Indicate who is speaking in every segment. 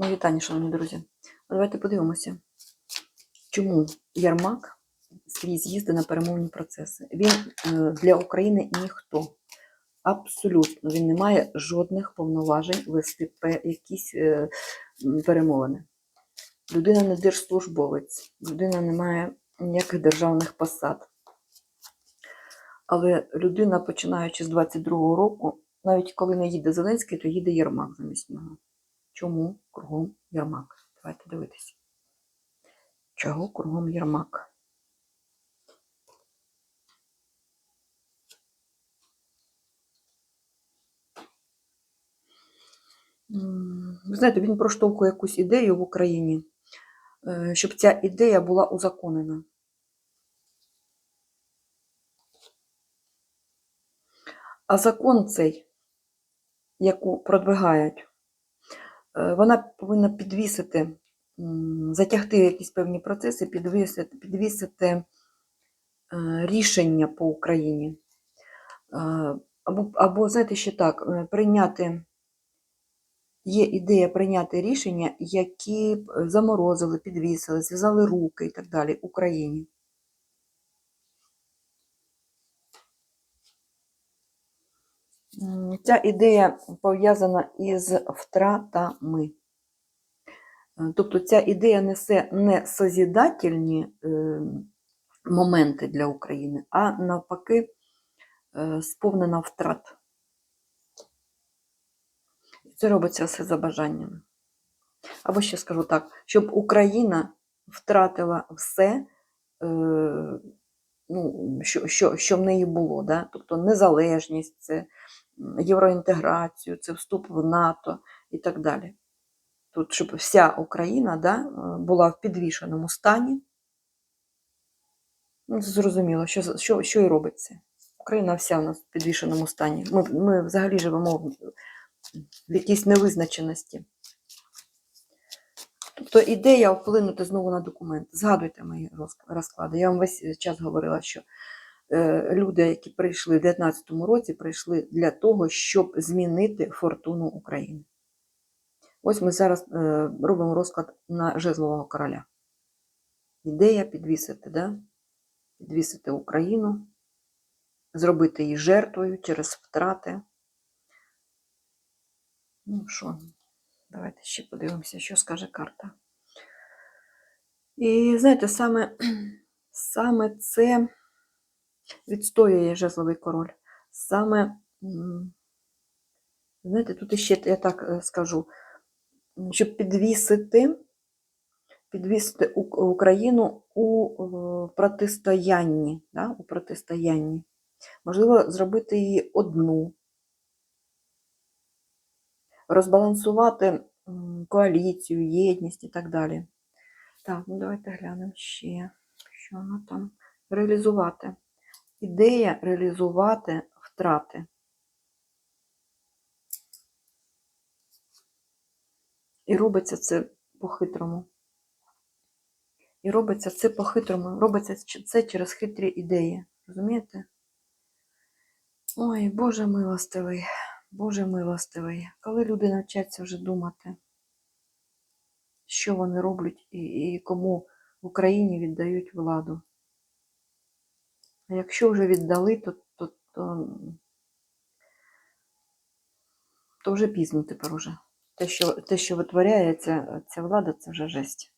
Speaker 1: Мої вітання, шановні друзі. Давайте подивимося, чому Ярмак скрізь їздить на перемовні процеси. Він е, для України ніхто. Абсолютно, він не має жодних повноважень вести якісь е, перемовини. Людина не держслужбовець, людина не має ніяких державних посад. Але людина, починаючи з 22-го року, навіть коли не їде Зеленський, то їде Єрмак замість нього. Чому кругом Єрмак? Давайте дивитися. Чого кругом Єрмак? Ви знаєте, він проштовхує якусь ідею в Україні, е, щоб ця ідея була узаконена. А закон цей, яку продвигають, вона повинна підвісити, затягти якісь певні процеси, підвісити, підвісити е, рішення по Україні. Е, Або, або, знаєте, ще так, е, прийняти, є ідея прийняти рішення, які е, заморозили, підвісили, зв'язали руки і так далі Україні. Ця ідея пов'язана із втратами. Е, Тобто ця ідея несе не созідательні е, моменти для України, а навпаки е, сповнена втрат. Це робиться все за бажанням. Або ще скажу так, щоб Україна втратила все, ну, що, що, що в неї було. Да? Тобто незалежність, це євроінтеграцію, це вступ в НАТО і так далі. Тут, щоб вся Україна да, е, була в підвішеному стані. Ну, зрозуміло, що, що, що і робиться. Україна вся у нас в підвішеному стані. Ми, ми взагалі живемо в, в якійсь невизначеності. Тобто ідея вплинути знову на документ. Згадуйте мої розклади. Я вам весь час говорила, що люди, які прийшли в 2019 році, прийшли для того, щоб змінити фортуну України. Ось ми зараз е, робимо розклад на жезлового короля. Ідея підвісити, да? підвісити Україну, зробити її жертвою через втрати. Ну що, давайте ще подивимося, що скаже карта. І знаєте, саме, саме це відстоює жезловий король. Саме, знаєте, тут іще я так е, скажу, щоб підвісити, підвісити Україну у е, протистоянні, да, у протистоянні. Можливо, зробити її одну, розбалансувати коаліцію, єдність і так далі. Так, ну давайте глянемо ще, що воно там. Реалізувати. Ідея реалізувати втрати. І робиться це по-хитрому. І робиться це по-хитрому. Робиться це через хитрі ідеї. Розумієте? Ой, Боже милостивий, Боже милостивий. Коли люди навчаться вже думати, що вони роблять і, кому в Україні віддають владу. А якщо вже віддали, то, то, то, то вже пізно тепер уже. Те, що, те, що витворяє ця, ця влада, це вже жесть.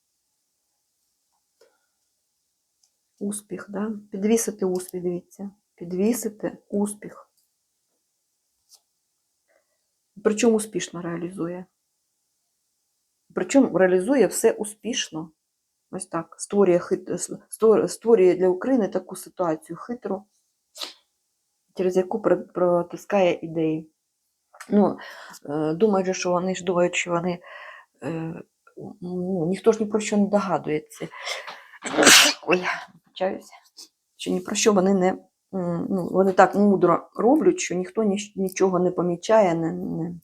Speaker 1: Успіх, да? Підвісити успіх, дивіться. Підвісити успіх. Причому успішно реалізує. Причому реалізує все успішно. Ось так. Створює, створює для України таку ситуацію хитру, через яку протискає ідеї. Ну, е, думають, що вони ж думають, що вони. е, Ну, ніхто ж ні про що не догадується. Ой, вибачаюся. Що ні про що вони не. Ну, вони так мудро роблять, що ніхто ніч- нічого не помічає, не, не,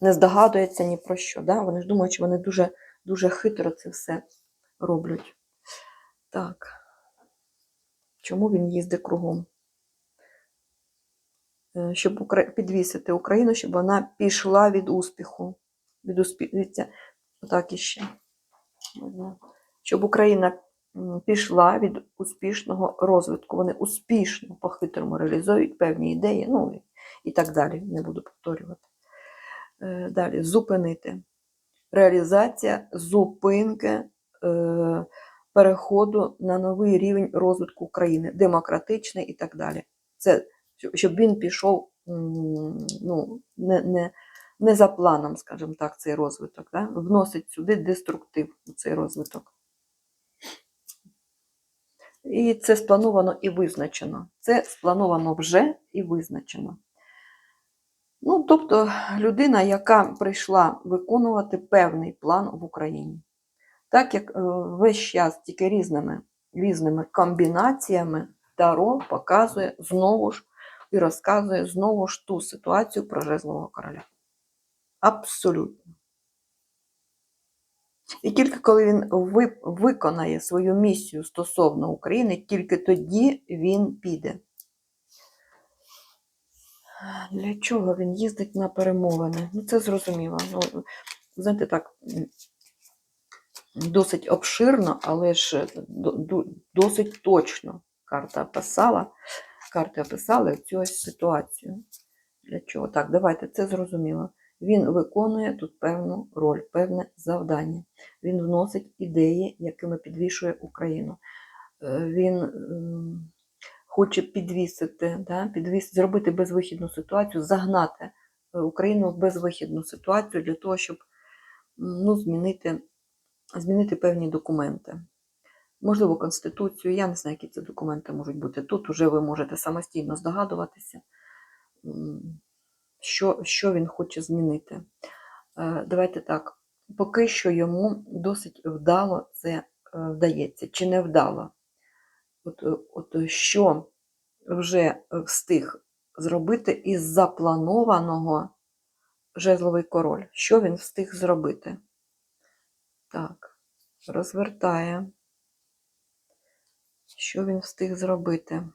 Speaker 1: не здогадується ні про що. Да? Вони ж думають, що вони дуже, дуже хитро це все роблять. Так. Чому він їздить кругом? Е, Щоб підвісити Україну, щоб вона пішла від успіху. від успі... отак іще. Щоб Україна пішла від успішного розвитку. Вони успішно по-хитрому реалізують певні ідеї, ну і, і так далі. Не буду повторювати. Е, Далі зупинити. Реалізація зупинки е, переходу на новий рівень розвитку України, демократичний і так далі. Це щоб- він пішов ну, не, не, не за планом, скажімо так, цей розвиток. Да? Вносить сюди деструктив цей розвиток. І це сплановано і визначено. Це сплановано вже і визначено. Ну, тобто людина, яка прийшла виконувати певний план в Україні. Так як е, весь час тільки різними, різними комбінаціями Таро показує знову ж і розказує знову ж ту ситуацію про жезлового короля. Абсолютно. І тільки коли він ви- виконає свою місію стосовно України, тільки тоді він піде. Для чого він їздить на перемовини? Ну, це зрозуміло. Ну, знаєте, так, досить обширно, але ж до- до- досить точно карта описала, карти описали цю ситуацію. Для чого? Так, давайте це зрозуміло. Він виконує тут певну роль, певне завдання. Він вносить ідеї, якими підвішує Україну. Е, Він ем, хоче підвісити, да, підвіс, зробити безвихідну ситуацію, загнати е, Україну в безвихідну ситуацію для того, щоб ну, змінити, змінити певні документи. Можливо, Конституцію, я не знаю, які це документи можуть бути. Тут вже ви можете самостійно здогадуватися, що, що він хоче змінити. Е, Давайте так. Поки що йому досить вдало це е, вдається, чи не вдало. От, е, от що вже встиг зробити із запланованого жезловий король? Що він встиг зробити? Так, розвертає. Що він встиг зробити?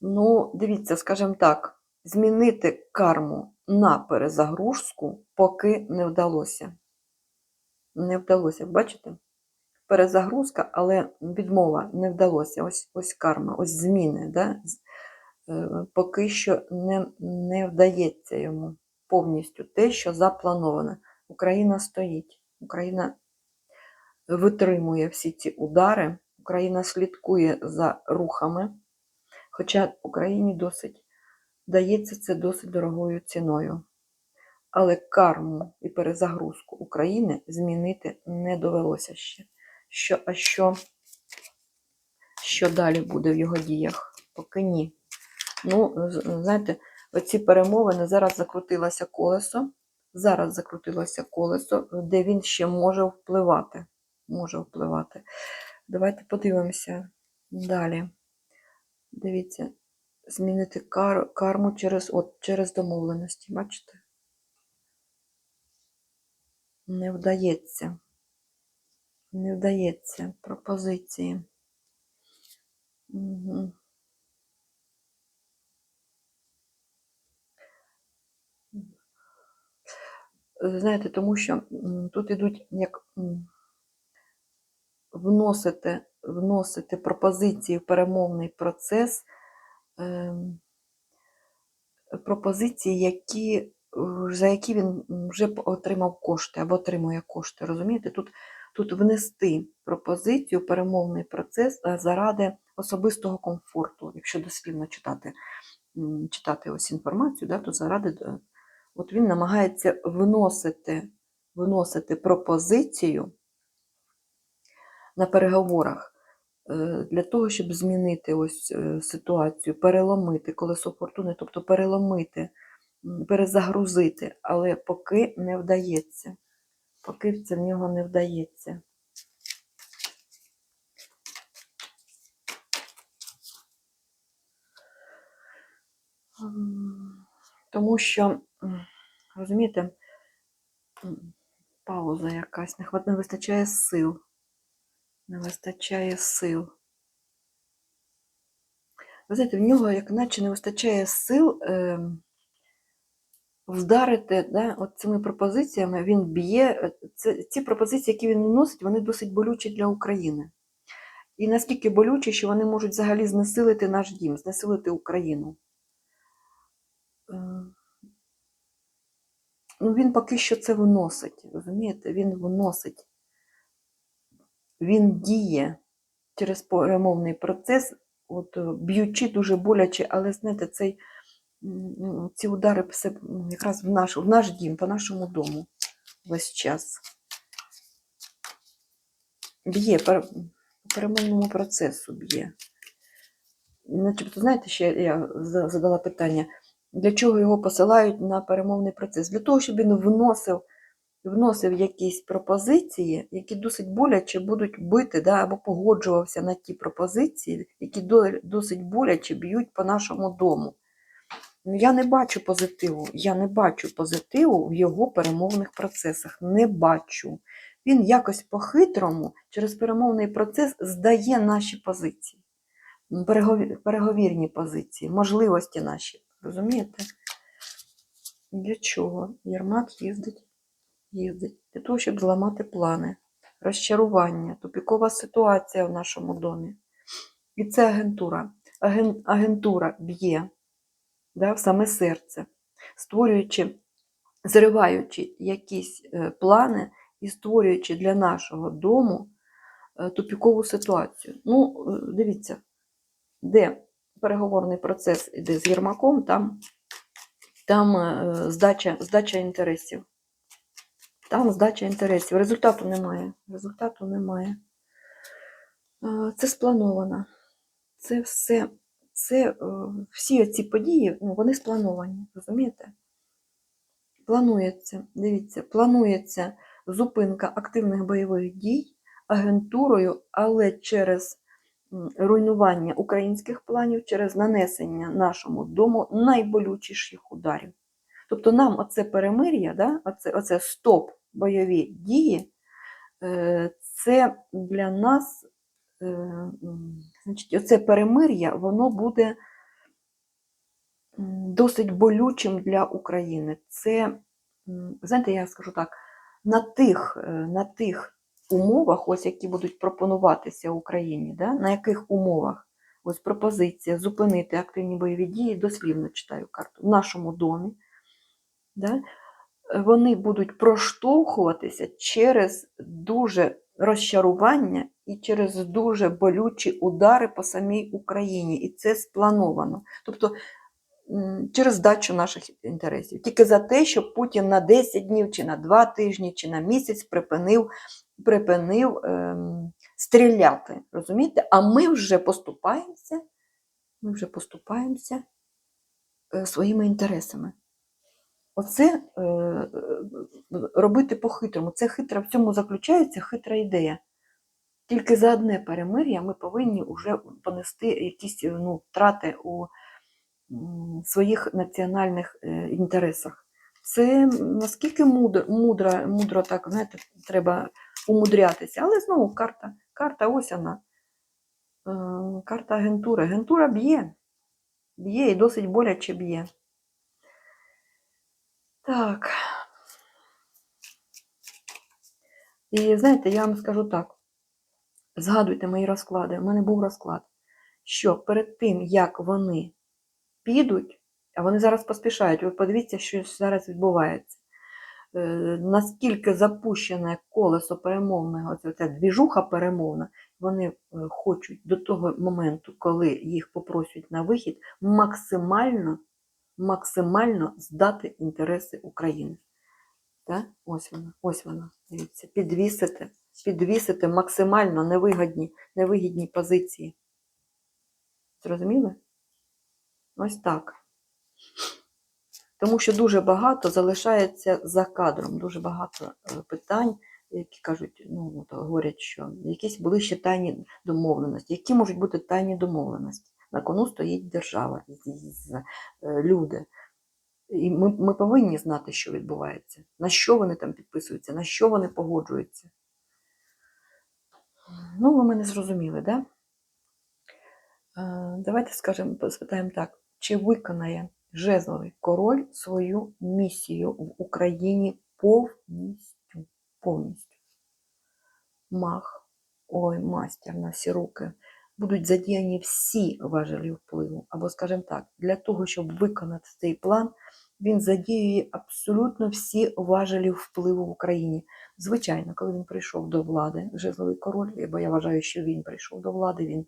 Speaker 1: Ну, дивіться, скажімо так, змінити карму на перезагрузку поки не вдалося. Не вдалося, бачите? Перезагрузка, але відмова не вдалося. Ось ось карма, ось зміни. Да? Е, Поки що не, не вдається йому повністю те, що заплановано. Україна стоїть. Україна витримує всі ці удари. Україна слідкує за рухами. Хоча Україні досить дається це досить дорогою ціною. Але карму і перезагрузку України змінити не довелося ще. Що, а що, що далі буде в його діях? Поки ні. Ну, знаєте, оці перемовини зараз закрутилося колесо. Зараз закрутилося колесо, де він ще може впливати. Може впливати. Давайте подивимося далі. Дивіться, змінити кар, карму через, от, через домовленості. Бачите? Не вдається. Не вдається пропозиції. Угу. Знаєте, тому що тут ідуть як вносити, вносити пропозиції в перемовний процес, ем, пропозиції, які, за які він вже отримав кошти або отримує кошти. Розумієте? Тут, тут внести пропозицію перемовний процес е, заради особистого комфорту, якщо дослівно читати, читати ось інформацію, да, то заради. е, От він намагається вносити, вносити пропозицію на переговорах е, для того, щоб змінити ось ситуацію, переломити колесо фортуни, тобто переломити, перезагрузити, але поки не вдається. Поки це в нього не вдається. Тому що, розумієте, пауза якась, не вистачає сил. Не вистачає сил. Ви знаєте, в нього як наче не вистачає сил ем, вдарити да, от цими пропозиціями, він б'є. е, ці пропозиції, які він вносить, вони досить болючі для України. І наскільки болючі, що вони можуть взагалі знесилити наш дім, знесилити Україну. Е, Ну, він поки що це вносить, розумієте? Він вносить. Він діє через перемовний процес, от, е, б'ючи дуже боляче, але знаєте, цей, ці удари якраз в наш, в наш дім, по нашому дому весь час. Б'є по перемовному процесу б'є. Начебто, знаєте, ще я задала питання, для чого його посилають на перемовний процес? Для того, щоб він вносив, вносив якісь пропозиції, які досить боляче будуть бити, да, або погоджувався на ті пропозиції, які досить боляче б'ють по нашому дому. Ну, Я не бачу позитиву. Я не бачу позитиву в його перемовних процесах. Не бачу. Він якось по-хитрому через перемовний процес здає наші позиції, переговірні позиції, можливості наші. Розумієте? Для чого? Єрмак їздить, їздить. Для того, щоб зламати плани, розчарування, тупікова ситуація в нашому домі. І це агентура. Агентура б'є да, в саме серце, створюючи, зриваючи якісь е, плани і створюючи для нашого дому е, тупікову ситуацію. Ну, е, дивіться, де переговорний процес іде з Єрмаком, там, там здача, здача інтересів. Там здача інтересів. Результату немає. Результату немає. Це сплановано. Це все, це е, всі ці події, ну, вони сплановані, розумієте? Планується, дивіться, планується зупинка активних бойових дій агентурою, але через руйнування українських планів, через нанесення нашому дому найболючіших ударів. Тобто нам оце перемир'я, да, оце, оце стоп бойові дії, е, це для нас, е, значить, оце перемир'я, воно буде досить болючим для України. Це, знаєте, я скажу так, на тих, е, на тих умовах, ось які будуть пропонуватися Україні, да, на яких умовах ось пропозиція зупинити активні бойові дії, дослівно читаю карту, в нашому домі, да, вони будуть проштовхуватися через дуже розчарування і через дуже болючі удари по самій Україні. І це сплановано. Тобто через здачу наших інтересів. Тільки за те, щоб Путін на 10 днів, чи на 2 тижні, чи на місяць припинив, припинив ем, стріляти. Розумієте? А ми вже поступаємося, ми вже поступаємося е, своїми інтересами. Оце е, е, робити по-хитрому. Це хитра, в цьому заключається хитра ідея. Тільки за одне перемир'я ми повинні вже понести якісь е, ну, втрати у своїх національних е, інтересах. Це наскільки мудро, мудро, мудро так, знаєте, треба умудрятися. Але знову карта, карта ось вона. Е, Карта агентури. Агентура б'є. Б'є і досить боляче б'є. Так. І знаєте, я вам скажу так. Згадуйте мої розклади. У мене був розклад, що перед тим, як вони підуть, а вони зараз поспішають, ви подивіться, що зараз відбувається. Е, Наскільки запущене колесо перемовне, оця ця двіжуха перемовна, вони е, хочуть до того моменту, коли їх попросять на вихід, максимально, максимально здати інтереси України. Так? Ось вона, ось вона. Дивіться, підвісити, підвісити максимально невигідні, невигідні позиції. Зрозуміли? Ось так. Тому що дуже багато залишається за кадром, дуже багато е, питань, які кажуть, ну, говорять, що якісь були ще тайні домовленості. Які можуть бути тайні домовленості? На кону стоїть держава, е, люди. І ми, ми повинні знати, що відбувається, на що вони там підписуються, на що вони погоджуються. Ну, ви мене зрозуміли? Да? Е, Давайте скажемо, спитаємо так, чи виконає Жезловий король свою місію в Україні повністю. повністю. Мах, ой, мастер на всі руки. Будуть задіяні всі важелі впливу. Або, скажімо так, для того, щоб виконати цей план, він задіює абсолютно всі важелі впливу в Україні. Звичайно, коли він прийшов до влади, жезловий король, бо я вважаю, що він прийшов до влади, він,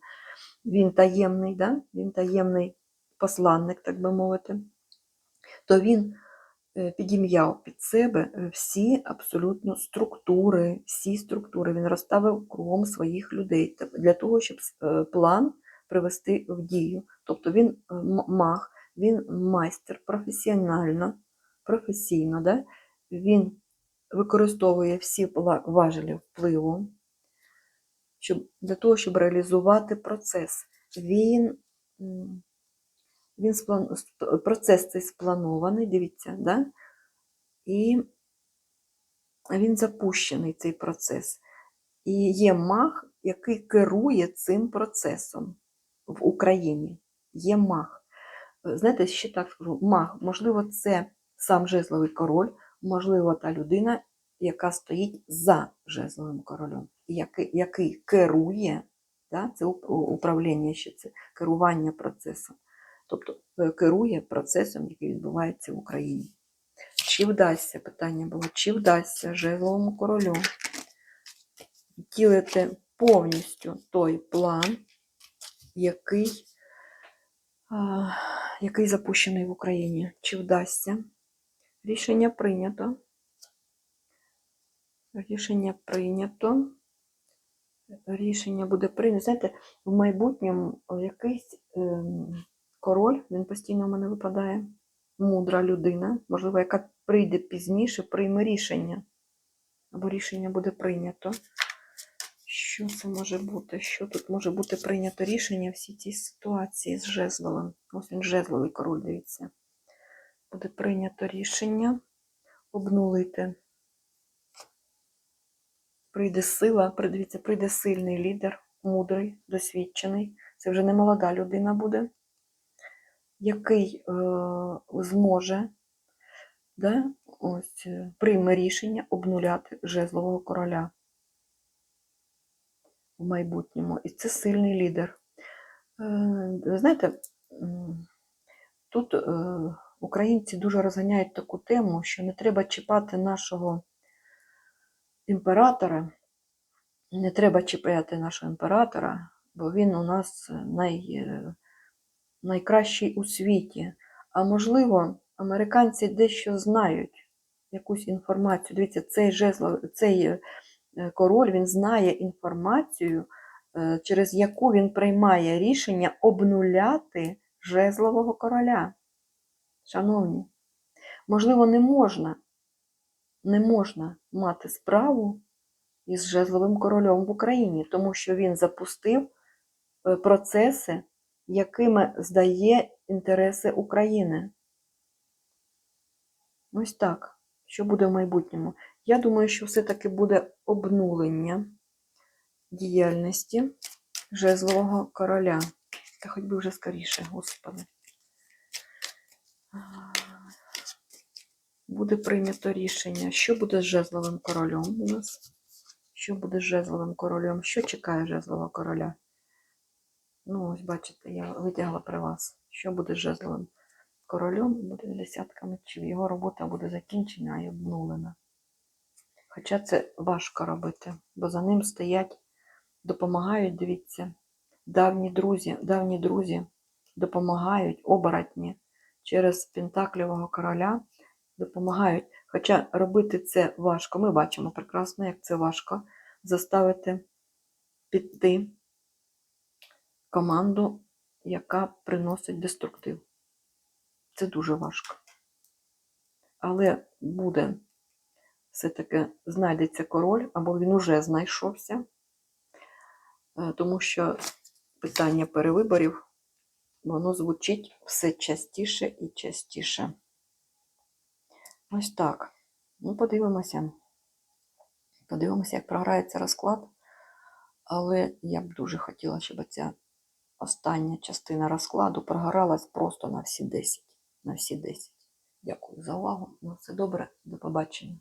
Speaker 1: він таємний, да? він таємний посланник, так би мовити, то він е, підім'яв під себе е, всі абсолютно структури, всі структури. Він розставив кругом своїх людей для того, щоб е, план привести в дію. Тобто він м- маг, він майстер професіонально, професійно, да? він використовує всі важелі впливу щоб, для того, щоб реалізувати процес. Він, він сплан, процес цей спланований, дивіться, да? і він запущений, цей процес. І є маг, який керує цим процесом в Україні. Є маг. Знаєте, ще так скажу, маг, можливо, це сам жезловий король, можливо, та людина, яка стоїть за жезловим королем, який, який керує, да, це управління ще це керування процесом. Тобто е, керує процесом, який відбувається в Україні. Чи вдасться, питання було, чи вдасться жезловому королю втілити повністю той план, який, який запущений в Україні. Чи вдасться? Рішення прийнято. Рішення прийнято. Рішення буде прийнято. Знаєте, в майбутньому якийсь ем, король, він постійно у мене випадає, мудра людина, можливо, яка прийде пізніше, прийме рішення. Або рішення буде прийнято. Що це може бути? Що тут може бути прийнято рішення в всій цій ситуації з жезловим? Ось він жезловий король, дивіться. Буде прийнято рішення обнулити. Прийде сила, при- дивіться, прийде сильний лідер, мудрий, досвідчений. Це вже не молода людина буде, який е, зможе да, ось, е, прийме рішення обнуляти жезлового короля в майбутньому. І це сильний лідер. Е, знаєте, тут е, українці дуже розганяють таку тему, що не треба чіпати нашого імператора. Не треба чіпати нашого імператора, бо він у нас най, е, найкращий у світі. А можливо, американці дещо знають якусь інформацію. Дивіться, цей жезло, цей король він знає інформацію, е, через яку він приймає рішення обнуляти жезлового короля. Шановні, можливо, не можна, не можна мати справу із жезловим королем в Україні, тому що він запустив е, процеси, якими здає інтереси України. Ось так. Що буде в майбутньому? Я думаю, що все-таки буде обнулення діяльності жезлового короля. Та хоч би вже скоріше, господи. Буде прийнято рішення, що буде з жезловим королем у нас. Що буде з жезловим королем? Що чекає жезлового короля? Ну, ось бачите, я витягла при вас. Що буде з жезловим королем? Буде десятка мечів. Його робота буде закінчена і обнулена. Хоча це важко робити, бо за ним стоять, допомагають, дивіться, давні друзі, давні друзі допомагають оборотні через Пентаклівого короля допомагають. Хоча робити це важко. Ми бачимо прекрасно, як це важко заставити піти команду, яка приносить деструктив. Це дуже важко. Але буде все-таки знайдеться король, або він уже знайшовся, е, тому що питання перевиборів, воно звучить все частіше і частіше. Ось так. Ну, подивимося. Подивимося, як програється розклад. Але я б дуже хотіла, щоб ця остання частина розкладу програлась просто на всі 10. на всі 10. Дякую за увагу. На все добре. До побачення.